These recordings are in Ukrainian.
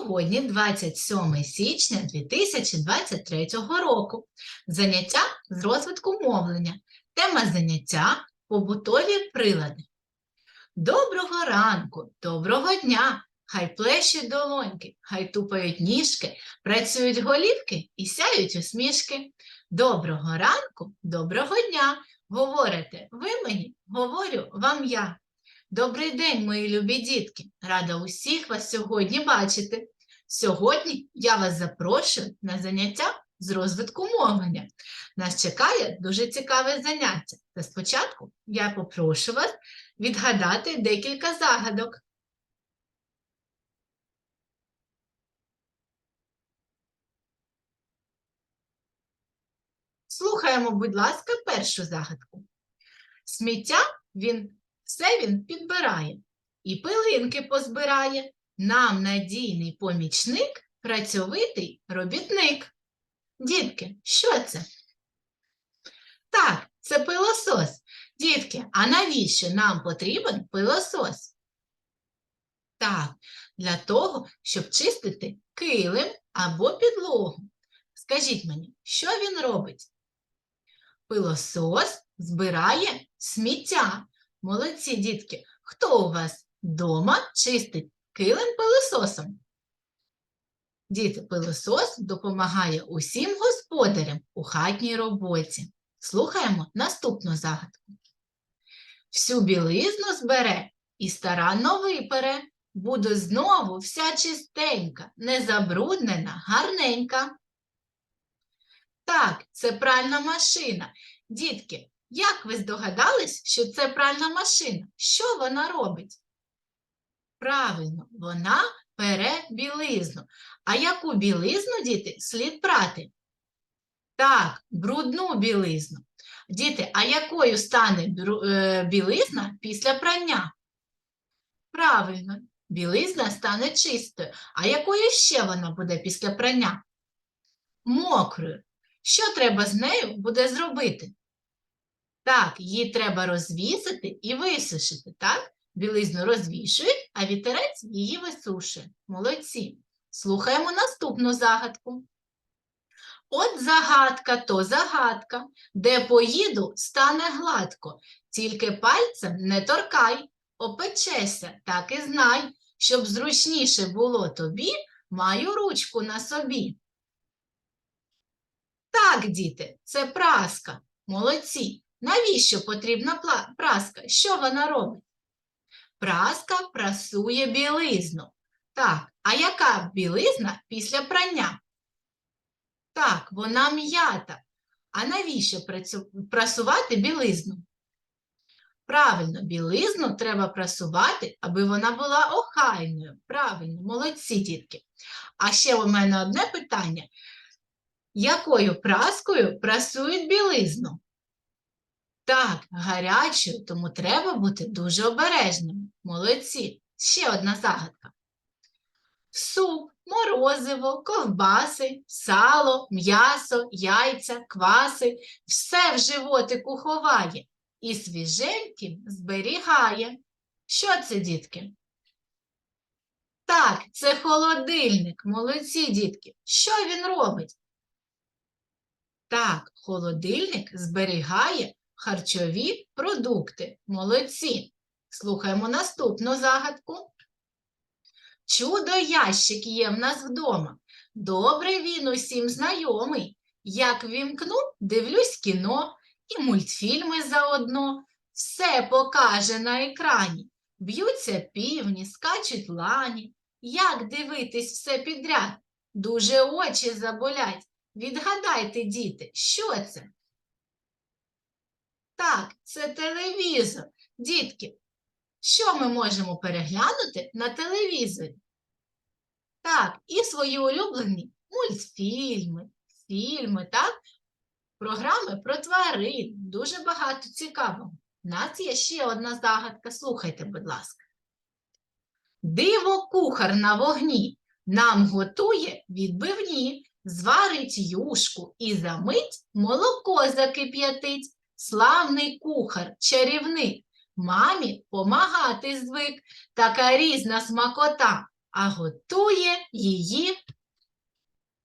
Сьогодні 27 січня 2023 року. Заняття з розвитку мовлення. Тема заняття побутові прилади. Доброго ранку, доброго дня! Хай плещуть долоньки, хай тупають ніжки, працюють голівки і сяють усмішки. Доброго ранку, доброго дня! Говорите ви мені, говорю вам я. Добрий день, мої любі дітки! Рада усіх вас сьогодні бачити. Сьогодні я вас запрошую на заняття з розвитку мовлення. Нас чекає дуже цікаве заняття. Та спочатку я попрошу вас відгадати декілька загадок. Слухаємо, будь ласка, першу загадку. Сміття він все він підбирає і пилинки позбирає. Нам надійний помічник, працьовитий робітник. Дітки, що це? Так, це пилосос. Дітки, а навіщо нам потрібен пилосос? Так, для того, щоб чистити килим або підлогу. Скажіть мені, що він робить? Пилосос збирає сміття. Молодці, дітки. Хто у вас вдома чистить килим пилососом? Діти, пилосос допомагає усім господарям у хатній роботі. Слухаємо наступну загадку. Всю білизну збере і старанно випере. Буде знову вся чистенька, незабруднена, гарненька. Так, це пральна машина. Дітки, як ви здогадались, що це пральна машина? Що вона робить? Правильно, вона пере білизну. А яку білизну, діти, слід прати? Так, брудну білизну. Діти, а якою стане е, білизна після прання? Правильно, білизна стане чистою. А якою ще вона буде після прання? Мокрою. Що треба з нею буде зробити? Так, її треба розвісити і висушити, так? Білизну розвішують, а вітерець її висушує. Молодці. Слухаємо наступну загадку. От загадка то загадка, де поїду, стане гладко, тільки пальцем не торкай, опечеся, так і знай, щоб зручніше було тобі, маю ручку на собі. Так, діти, це праска. Молодці. Навіщо потрібна праска? Що вона робить? Праска прасує білизну. Так, а яка білизна після прання? Так, вона м'ята. А навіщо прасувати білизну? Правильно, білизну треба прасувати, аби вона була охайною. Правильно, молодці дітки. А ще у мене одне питання. Якою праскою прасують білизну? Так, гарячою, тому треба бути дуже обережним. Молодці. Ще одна загадка. Суп, морозиво, ковбаси, сало, м'ясо, яйця, кваси – все в животику ховає і свіженьким зберігає. Що це, дітки? Так, це холодильник. Молодці, дітки. Що він робить? Так, холодильник зберігає харчові продукти. Молодці. Слухаємо наступну загадку. Чудо ящик є в нас вдома. Добре він усім знайомий. Як вімкну, дивлюсь кіно і мультфільми заодно. Все покаже на екрані. Б'ються півні, скачуть лані. Як дивитись все підряд? Дуже очі заболять. Відгадайте, діти, що це? Так, це телевізор. Дітки, що ми можемо переглянути на телевізорі? Так, і свої улюблені мультфільми, фільми, так? Програми про тварин. Дуже багато цікавого. У нас є ще одна загадка. Слухайте, будь ласка. Диво кухар на вогні нам готує відбивні, зварить юшку і за мить молоко закип'ятить. Славний кухар, чарівник, мамі помагати звик, така різна смакота. а готує її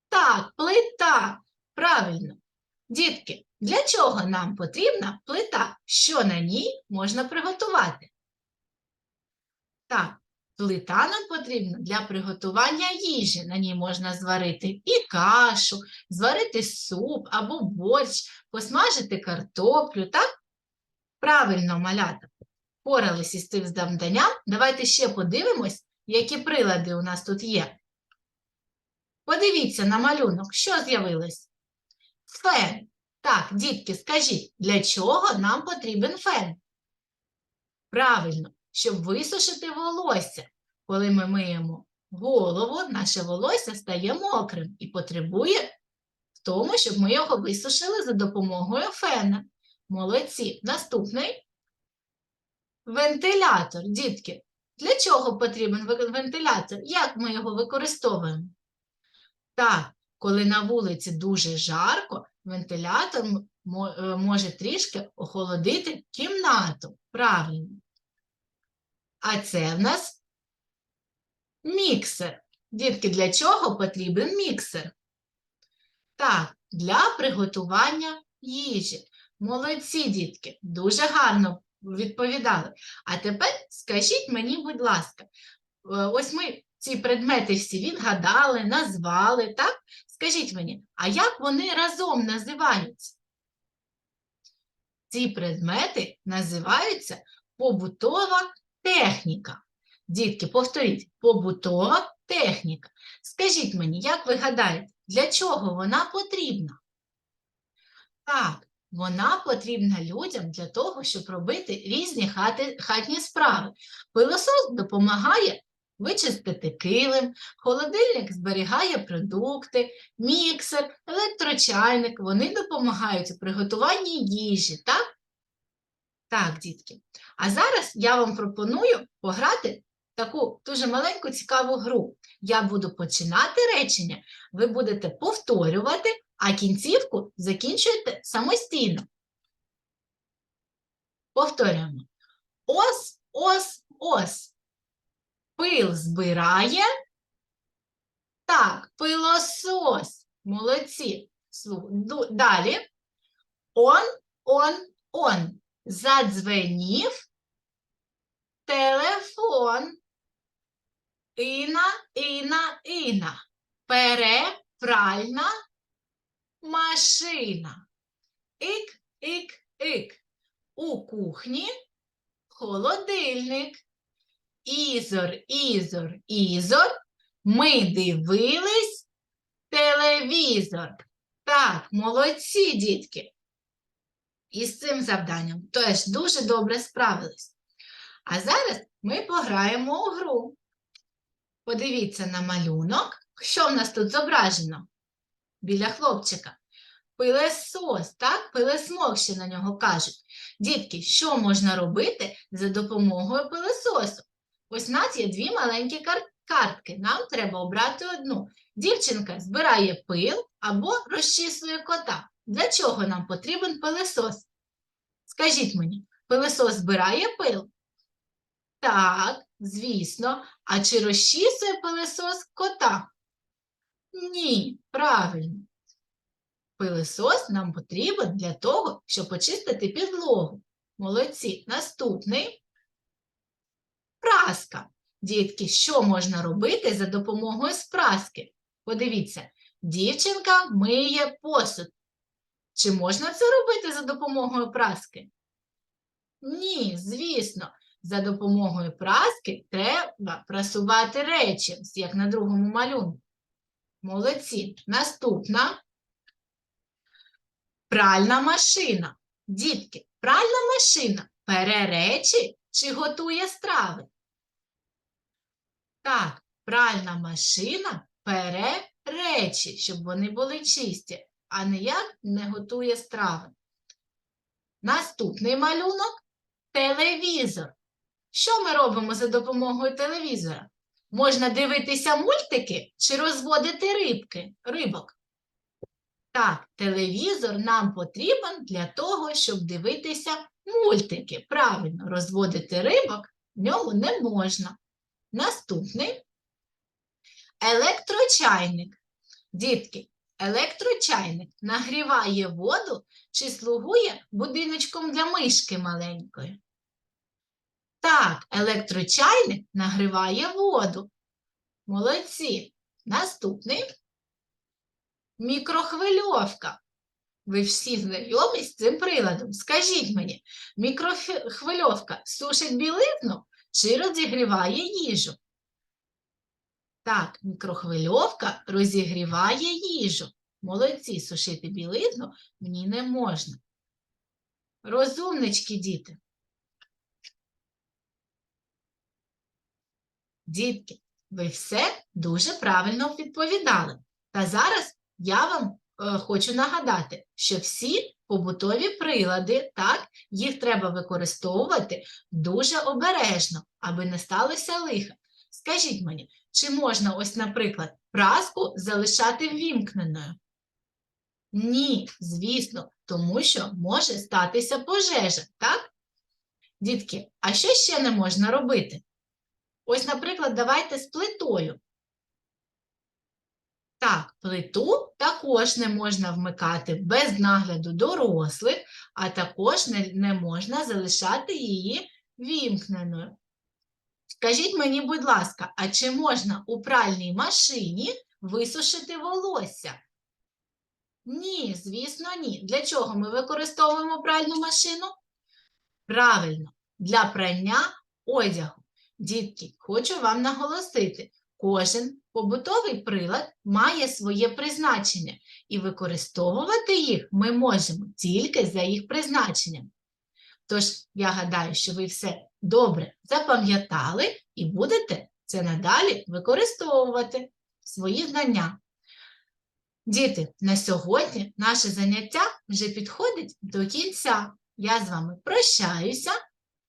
так, плита. Правильно. Дітки, для чого нам потрібна плита? Що на ній можна приготувати? Так, плита нам потрібна для приготування їжі. На ній можна зварити і кашу, зварити суп або борщ, посмажити картоплю, так? Правильно, малята. Поралися із цим завданням. Давайте ще подивимось, які прилади у нас тут є. Подивіться на малюнок, що з'явилось? Фен. Так, дітки, скажіть, для чого нам потрібен фен? Правильно, щоб висушити волосся. Коли ми миємо голову, наше волосся стає мокрим і потребує в тому, щоб ми його висушили за допомогою фена. Молодці. Наступний вентилятор. Дітки, для чого потрібен вентилятор? Як ми його використовуємо? Так, коли на вулиці дуже жарко, вентилятор е, може трішки охолодити кімнату. Правильно. А це в нас міксер. Дітки, для чого потрібен міксер? Так, для приготування їжі. Молодці, дітки, дуже гарно відповідали. А тепер скажіть мені, будь ласка, е, ось ми ці предмети всі відгадали, назвали, так? Скажіть мені, а як вони разом називаються? Ці предмети називаються побутова техніка. Дітки, повторіть, побутова техніка. Скажіть мені, як ви гадаєте, для чого вона потрібна? Так, вона потрібна людям для того, щоб робити різні хати, хатні справи. Пилосос допомагає вичистити килим, холодильник зберігає продукти, міксер, електрочайник. Вони допомагають у приготуванні їжі, так? Так, дітки. А зараз я вам пропоную пограти таку дуже маленьку цікаву гру. Я буду починати речення, ви будете повторювати, а кінцівку закінчуєте самостійно. Повторюємо. Ос, ос, ос. Пил збирає. Так, пилосос. Молодці. Далі. Он, он, он. Задзвенів телефон. Іна, іна, іна. Пере, пральна машина. Ік, ік, ік. У кухні холодильник. Ізор, ізор, ізор. Ми дивились телевізор. Так, молодці, дітки. І з цим завданням теж дуже добре справились. А зараз ми пограємо у гру. Подивіться на малюнок. Що в нас тут зображено? Біля хлопчика. Пилесос, так? Пилесмок ще на нього кажуть. Дітки, що можна робити за допомогою пилесосу? Ось у нас є дві маленькі кар- картки. Нам треба обрати одну. Дівчинка збирає пил або розчісує кота. Для чого нам потрібен пилесос? Скажіть мені, пилесос збирає пил? Так, звісно. А чи розчісує пилесос кота? Ні, правильно. Пилесос нам потрібен для того, щоб почистити підлогу. Молодці. Наступний. Праска. Дітки, що можна робити за допомогою спраски? Подивіться, дівчинка миє посуд. Чи можна це робити за допомогою праски? Ні, звісно. За допомогою праски треба прасувати речі, як на другому малюнку. Молодці. Наступна. Пральна машина. Дітки, пральна машина пере речі чи готує страви? Так, пральна машина пере речі, щоб вони були чисті, а ніяк не готує страви. Наступний малюнок телевізор. Що ми робимо за допомогою телевізора? Можна дивитися мультики чи розводити рибки, рибок? Так, телевізор нам потрібен для того, щоб дивитися мультики. Правильно, розводити рибок в ньому не можна. Наступний Електрочайник. Дітки, електрочайник нагріває воду чи слугує будиночком для мишки маленької? Так, електрочайник нагріває воду. Молодці. Наступний мікрохвильовка. Ви всі знайомі з цим приладом. Скажіть мені, мікрохвильовка сушить білизну чи розігріває їжу? Так, мікрохвильовка розігріває їжу. Молодці, сушити білизну ній не можна. Розумнички, діти. Дітки, ви все дуже правильно відповідали. Та зараз я вам е, хочу нагадати, що всі побутові прилади, так, їх треба використовувати дуже обережно, аби не сталося лиха. Скажіть мені, чи можна ось, наприклад, праску залишати ввімкненою? Ні, звісно, тому що може статися пожежа, так? Дітки, а що ще не можна робити? Ось, наприклад, давайте з плитою. Так, плиту також не можна вмикати без нагляду дорослих, а також не, можна залишати її вімкненою. Скажіть мені, будь ласка, а чи можна у пральній машині висушити волосся? Ні, звісно, ні. Для чого ми використовуємо пральну машину? Правильно, для прання одягу. Дітки, хочу вам наголосити, кожен побутовий прилад має своє призначення, і використовувати їх ми можемо тільки за їх призначенням. Тож, я гадаю, що ви все добре запам'ятали і будете це надалі використовувати свої знання. Діти, на сьогодні наше заняття вже підходить до кінця. Я з вами прощаюся.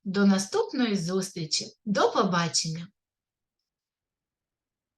До наступної зустрічі. До побачення!